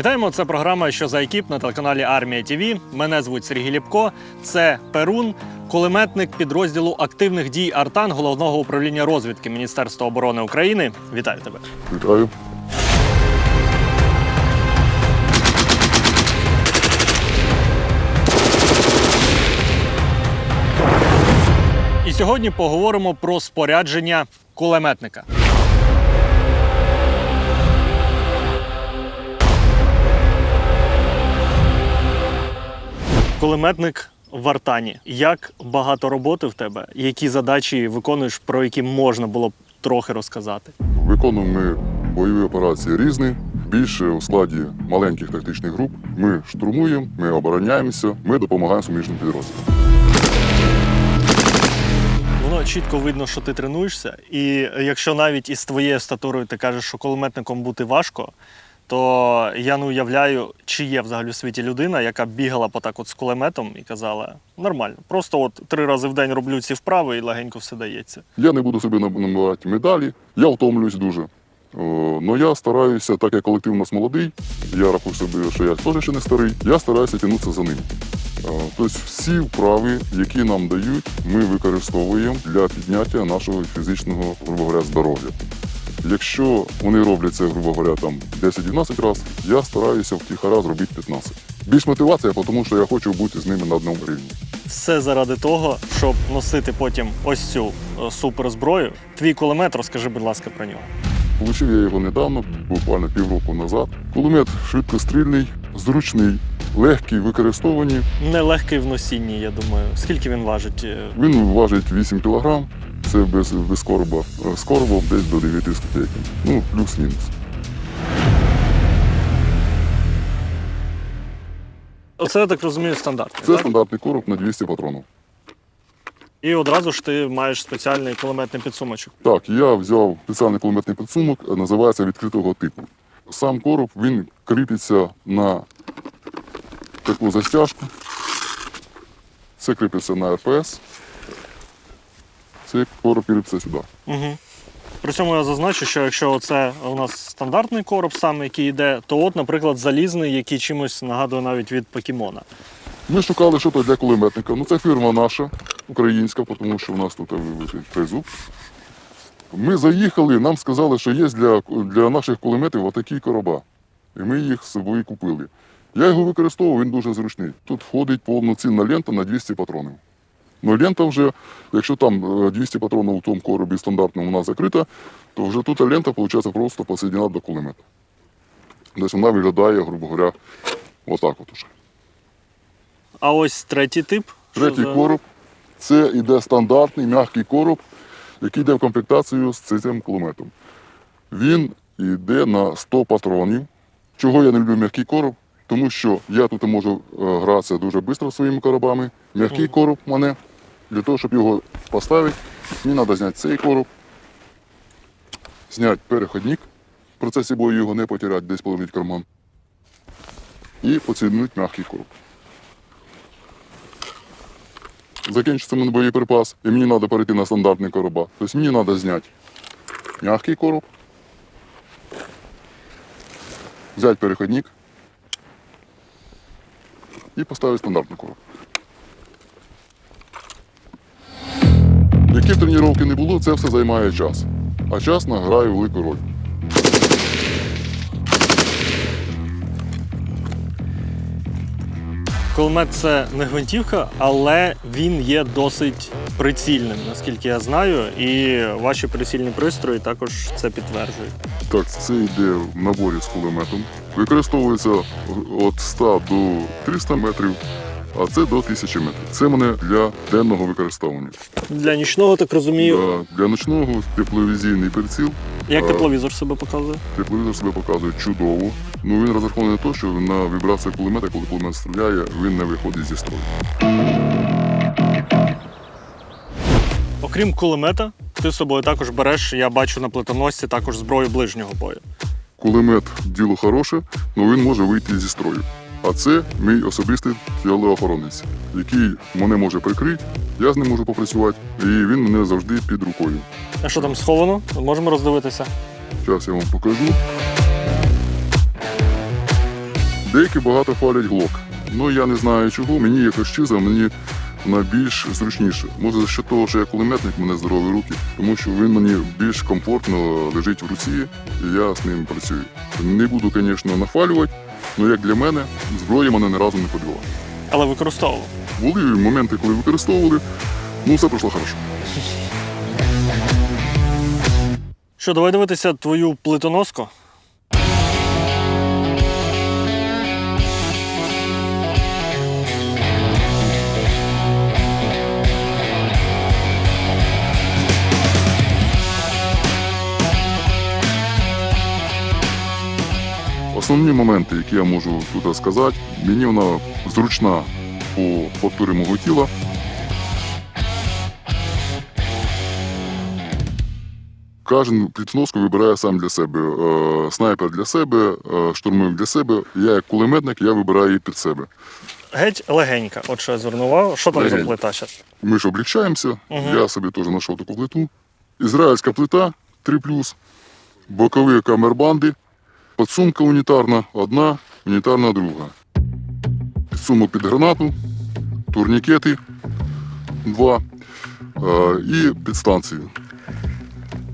Вітаємо! Це програма Що за екіп на телеканалі Армія ТВ. Мене звуть Сергій Ліпко. Це Перун, кулеметник підрозділу активних дій Артан головного управління розвідки Міністерства оборони України. Вітаю тебе! Вітаю. І сьогодні поговоримо про спорядження кулеметника. Кулеметник в Артані. Як багато роботи в тебе? Які задачі виконуєш, про які можна було б трохи розказати? Виконуємо ми бойові операції різні. Більше у складі маленьких тактичних груп. Ми штурмуємо, ми обороняємося, ми допомагаємо суміжним підрозділам. Воно чітко видно, що ти тренуєшся, і якщо навіть із твоєю статурою ти кажеш, що кулеметником бути важко, то я не уявляю, чи є взагалі у світі людина, яка бігала по так от з кулеметом і казала: нормально, просто от три рази в день роблю ці вправи і легенько все дається. Я не буду собі наб- набирати медалі, я втомлююсь дуже. Але я стараюся, так як колектив у нас молодий, я рахую собі, що я теж ще не старий, я стараюся тягнутися за ним. Тобто всі вправи, які нам дають, ми використовуємо для підняття нашого фізичного, грубо говоря, здоров'я. Якщо вони роблять це, грубо говоря, там 10-12 разів, я стараюся втіхара зробити 15. Більш мотивація, тому що я хочу бути з ними на одному рівні. Все заради того, щоб носити потім ось цю е, суперзброю. Твій кулемет, розкажи, будь ласка, про нього. Получив я його недавно, буквально півроку назад. Кулемет швидкострільний, зручний, легкий в використовуванні. Нелегкий в носінні, я думаю. Скільки він важить? Е, Він важить 8 кг, це без, без короба. З коробом десь до 9 з копійками. Ну, плюс-мінус. Оце я так розумію, стандартний. Це так? стандартний короб на 200 патронів. І одразу ж ти маєш спеціальний кулеметний підсумочок. Так, я взяв спеціальний кулеметний підсумок, називається відкритого типу. Сам короб він кріпиться на таку застяжку. Це кріпиться на РПС. Це короб кріпиться сюди. Угу. При цьому я зазначу, що якщо це у нас стандартний короб, саме який йде, то от, наприклад, залізний, який чимось нагадує навіть від покемона. Ми шукали щось для кулеметника. Ну, це фірма наша, українська, тому що в нас тут вибитий тризуб. Ми заїхали, нам сказали, що є для, для наших кулеметів отакі короба. І ми їх з собою купили. Я його використовував, він дуже зручний. Тут входить повноцінна лента на 200 патронів. Ну, лента вже, якщо там е, 200 патронів у тому коробі стандартному у нас закрита, то вже тут лента, виходить, просто посоєднена до кулемета. Тобто вона виглядає, грубо говоря, отак от уже. А ось третій тип. Третій за- короб це йде стандартний м'який короб, який йде в комплектацію з цим кулеметом. Він йде на 100 патронів. Чого я не люблю м'який короб? Тому що я тут можу е, гратися дуже швидко своїми коробами. М'який короб мене. Для того, щоб його поставити, мені треба зняти цей короб, зняти переходник, в процесі бою його не потеряти, десь положити карман. І поцінити м'який короб. закінчиться мене боєприпас, і мені треба перейти на стандартний короба. Тобто мені треба зняти м'який короб, взяти переходник і поставити стандартний короб. Які б тренування не було, це все займає час. А час награє велику роль. Кулемет це не гвинтівка, але він є досить прицільним, наскільки я знаю, і ваші прицільні пристрої також це підтверджують. Так, це йде в наборі з кулеметом. Використовується від 100 до 300 метрів, а це до 1000 метрів. Це мене для денного використовування. Для нічного, так розумію, Для, для ночного тепловізійний приціл. як тепловізор себе показує. Тепловізор себе показує чудово. Ну він розрахований на те, що на вібрацію кулемета, коли кулемет стріляє, він не виходить зі строю. Окрім кулемета, ти з собою також береш, я бачу на плитоносці також зброю ближнього бою. Кулемет діло хороше, але він може вийти зі строю. А це мій особистий тілоохоронець, який мене може прикрити, я з ним можу попрацювати, і він мене завжди під рукою. А що там сховано? Можемо роздивитися. Зараз я вам покажу. Деякі багато хвалять глок. Ну я не знаю чого, мені якось чиза, мені вона більш зручніше. Може, за що того, що я кулеметник, мене здорові руки, тому що він мені більш комфортно лежить в руці, і я з ним працюю. Не буду, звісно, нахвалювати, але як для мене, зброя мене не разу не подвела. Але використовував. Були моменти, коли використовували, ну все пройшло хорошо. Що, давай дивитися твою плитоноску? Основні моменти, які я можу тут сказати, мені вона зручна по фактурі мого тіла. Кожен плітоноску вибирає сам для себе. Е, Снайпер для себе, е, штурмовик для себе. Я як кулеметник, я вибираю її під себе. Геть легенька. От що я звернув. Що там за плита зараз? Ми ж облегчаємося. Мгм. Я собі теж знайшов таку плиту. Ізраїльська плита 3 бокові камербанди, підсумка унітарна, одна, унітарна друга. Підсумок під гранату, турнікети два е, і підстанцію.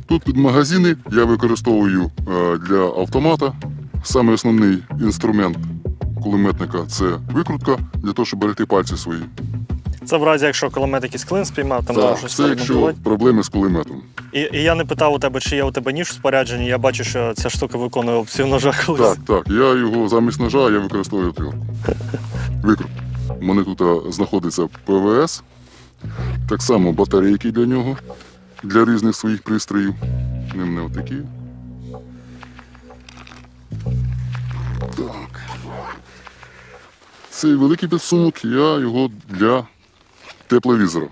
Тут під магазини я використовую е, для автомата. Саме основний інструмент кулеметника це викрутка для того, щоб берегти пальці свої. Це в разі, якщо кулемет якийсь клин спіймав, там Так, щось це якщо проблеми з кулеметом. І, і я не питав у тебе, чи є у тебе ніж в спорядженні. Я бачу, що ця штука виконує опцію ножа колись. Так, так. Я його замість ножа я використовую отвертку. Викруп. У мене тут а, знаходиться ПВС, так само батарейки для нього, для різних своїх пристроїв. Вони в мене отакі. Так. Цей великий підсумок, я його для тепловізора.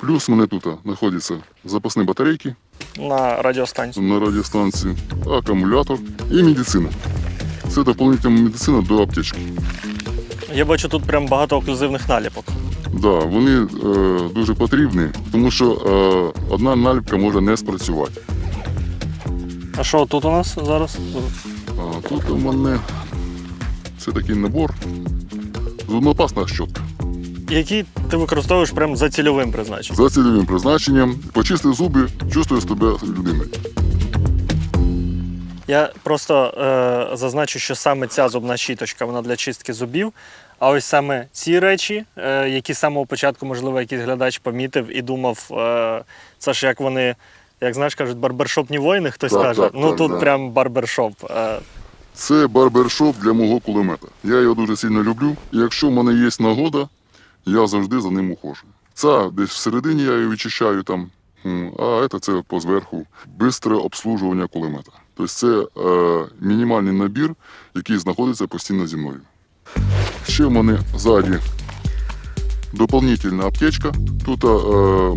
Плюс в мене тут знаходяться запасні батарейки На радіостанцію. на радіостанції, акумулятор і медицина. Це доповнительна медицина до аптечки. Я бачу тут прям багато оклюзивних наліпок. Да, вони е, дуже потрібні, тому що е, одна наліпка може не спрацювати. А що тут у нас зараз? А тут у мене це такий набор. Зубнопасна щотка. Які ти використовуєш прям за цільовим призначенням? За цільовим призначенням. Почисти зуби, чувствуєш себе людиною. Я просто е, зазначу, що саме ця зубна щіточка вона для чистки зубів. А ось саме ці речі, е, які з самого початку, можливо, якийсь глядач помітив і думав, е, це ж як вони, як знаєш, кажуть, барбершопні воїни, хтось Так, каже. так, ну так, тут да. прям барбершоп. Е, Це барбершоп для мого кулемета. Я його дуже сильно люблю. І якщо в мене є нагода, я завжди за ним ухожу. Це десь всередині я його відчищаю там, а це, це по зверху. Бистре обслужування кулемета. Тобто це е, мінімальний набір, який знаходиться постійно зі мною. Ще в мене ззаді доповнительна аптечка. Тут е,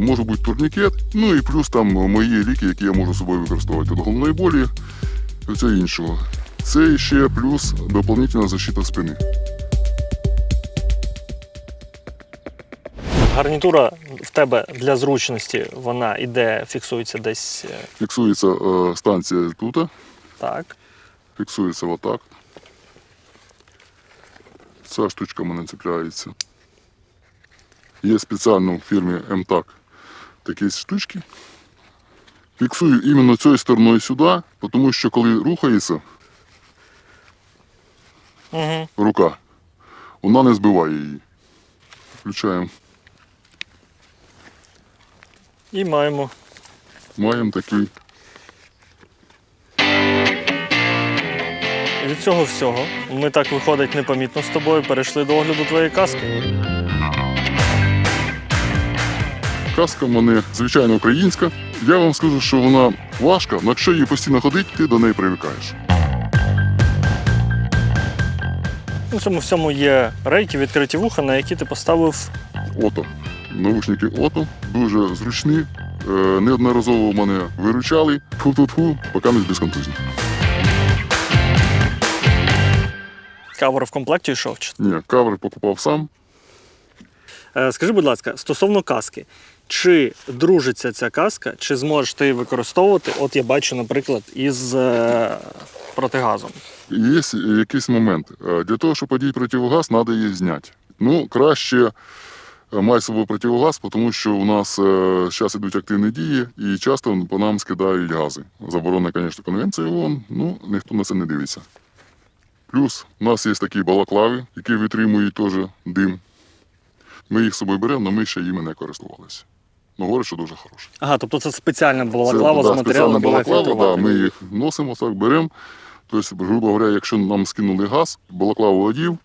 може бути турнікет, ну і плюс там мої ліки, які я можу з собою використовувати від головної болі і все іншого. Це ще плюс доповнительна защита спини. Гарнітура в тебе для зручності, вона іде, фіксується десь е, Фіксується е, станція тут, так. фіксується отак. Ця штучка в мене цепляється. Є спеціально в фірмі МТАК такі штучки. Фіксую іменно цією стороною сюди, тому що коли рухається Угу. рука, вона не збиває її. Включаємо. І маємо Маємо такий Від цього всього ми так виходить непомітно з тобою, перейшли до огляду твоєї каски. Каска в мене звичайно українська. Я вам скажу, що вона важка, але якщо її постійно ходить, ти до неї привикаєш. У цьому всьому є рейки, відкриті вуха, на які ти поставив. Ото. Наушники ото, дуже зручні. Е, неодноразово мене виручали. Фу-фу-фу, поки не безконтузні. Кавер в комплекті йшов. чи- Ні, кавер покупав сам. Е, Скажи, будь ласка, стосовно каски, чи дружиться ця каска, чи зможеш ти її використовувати? От я бачу, наприклад, із е, протигазом. Є якийсь момент. Для того, щоб одіти противогаз, треба її зняти. Ну, краще е, мати з собою противогаз, тому що у нас зараз йдуть активні дії і часто по нам скидають гази. Заборонена, звісно, конвенція ООН, ну ніхто на це не дивиться. Плюс у нас є такі балаклави, які витримують теж дим. Ми їх з собою беремо, але ми ще їми не користувалися. Ну, говорять, що дуже хороше. Ага, тобто це спеціальна балаклава Це, з да, матеріалу балаклава, да, ми їх носимо, так, беремо. Тобто, грубо говоря, якщо нам скинули газ, балаклаву одів,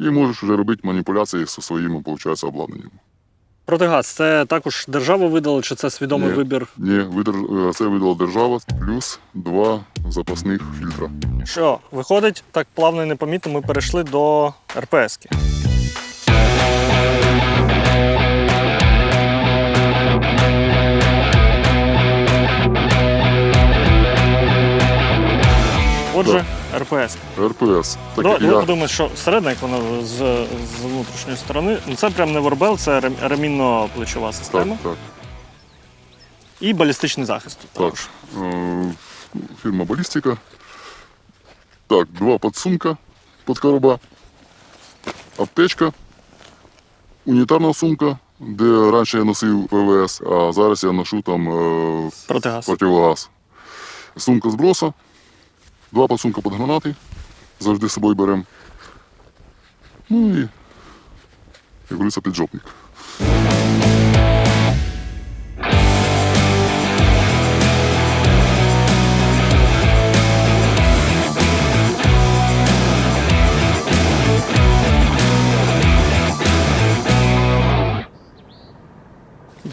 і можеш вже робити маніпуляції зі своїм, виходить, обладнанням. Протигаз це також держава видала, чи це свідомий Ні. вибір? Ні, видер- це видала держава, плюс два запасних фільтра. Що, виходить, так плавно і непомітно ми перейшли до РПСки. Отже, РПС. РПС. Так, Ну, як Давай я, подумаємо, що середина, як вона з, з внутрішньої сторони. Ну, це прям не вербел, це рем- ремінно-плечова так, система. так, І балістичний захист. тут так. також. Е, Фірма Балістика. Так, два подсумка під короба, аптечка, унітарна сумка, де раніше я носив ПВС, а зараз я ношу там е, Протигаз. противогаз. Сумка зброса, два подсумка під гранати, завжди з собою беремо. Ну і, як говориться, піджопник.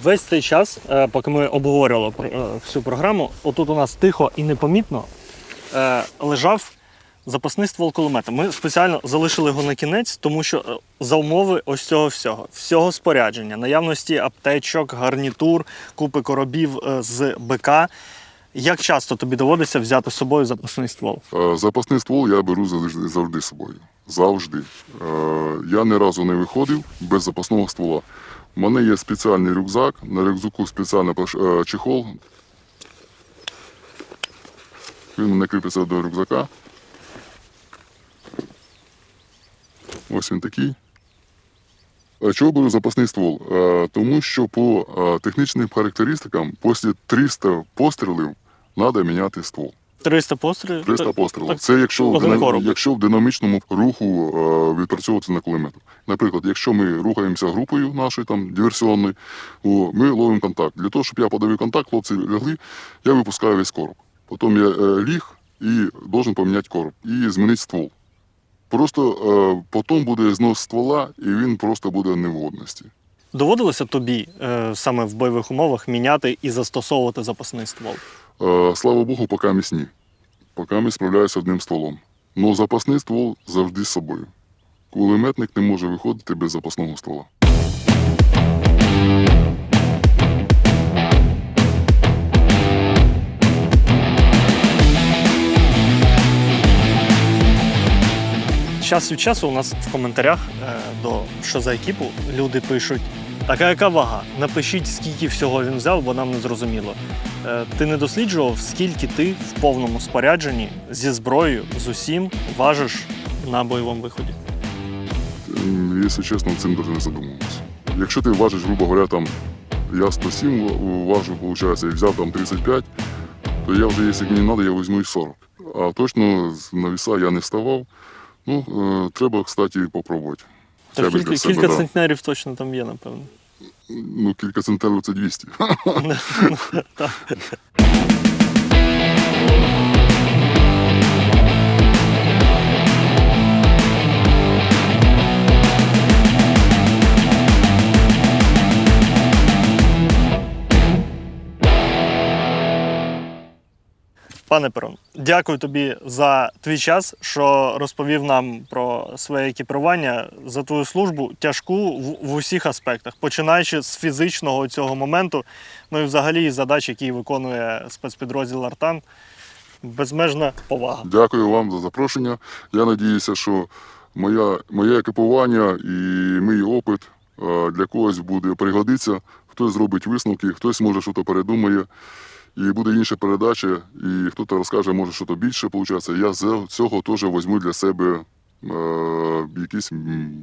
Весь цей час, е, поки ми обговорювали е, всю програму, отут у нас тихо і непомітно лежав запасний ствол кулемета. Ми спеціально залишили його на кінець, тому що е, за умови ось цього всього, всього спорядження, наявності аптечок, гарнітур, купи коробів е, з БК. Як часто тобі доводиться взяти з собою запасний ствол? Е, Запасний ствол я беру завжди, завжди собою. Завжди. Е, Я ні разу не виходив без запасного ствола. У мене є спеціальний рюкзак, на рюкзаку спеціальний е, чехол. Він мене кріпиться до рюкзака. Ось він такий. Чого беру запасний ствол? Тому що по технічним характеристикам після 300 пострілів треба міняти ствол. 300 пострілів? 300 пострілів. Це якщо в, один дина- короб. якщо в динамічному руху відпрацьовувати на кулемету. Наприклад, якщо ми рухаємося групою нашою там диверсіонною, ми ловимо контакт. Для того, щоб я подавив контакт, хлопці лягли, я випускаю весь короб. Потім я е, ліг і должен поміняти короб і змінити ствол. Просто е, потім буде знос ствола, і він просто буде в невгодності. Доводилося тобі е, саме в бойових умовах міняти і застосовувати запасний ствол? Е, Слава Богу, поки міцні. Поки ми справляюся одним стволом. Но запасний ствол завжди з собою. Кулеметник не може виходити без запасного ствола. Час від часу у нас в коментарях е, до що за екіпу люди пишуть. Така яка вага? Напишіть, скільки всього він взяв, бо нам не зрозуміло. Е, ти не досліджував, скільки ти в повному спорядженні зі зброєю, з усім важиш на бойовому виході. Якщо чесно, цим навіть не задумувався. Якщо ти важиш, грубо говоря, там я 107 ва- важу, виходить, і взяв там 35, то я вже, якщо мені треба, я візьму і 40. А точно на віса я не ставав. Ну, е, треба, кстати, попробувати. Та Хоча б кілька, для себе, кілька да. центнерів точно там є, напевно. Ну, кілька центнерів це 200. Так. Пане Перон, дякую тобі за твій час, що розповів нам про своє екіпірування, за твою службу тяжку в, в усіх аспектах, починаючи з фізичного цього моменту, ну і взагалі задач, які виконує спецпідрозділ Артан. Безмежна повага. Дякую вам за запрошення. Я надіюся, що моя, моє екіпування і мій опит е, для когось буде пригодиться, хтось зробить висновки, хтось може щось передумає, і буде інша передача, і хтось розкаже, може, щось більше виходить. Я з цього теж візьму для себе е, якісь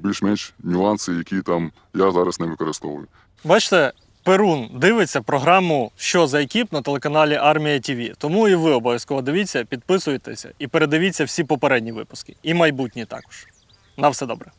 більш-менш нюанси, які там я зараз не використовую. Бачите, Перун дивиться програму Що за екіп на телеканалі Армія ТВ. Тому і ви обов'язково дивіться, підписуйтеся і передивіться всі попередні випуски. І майбутні також. На все добре.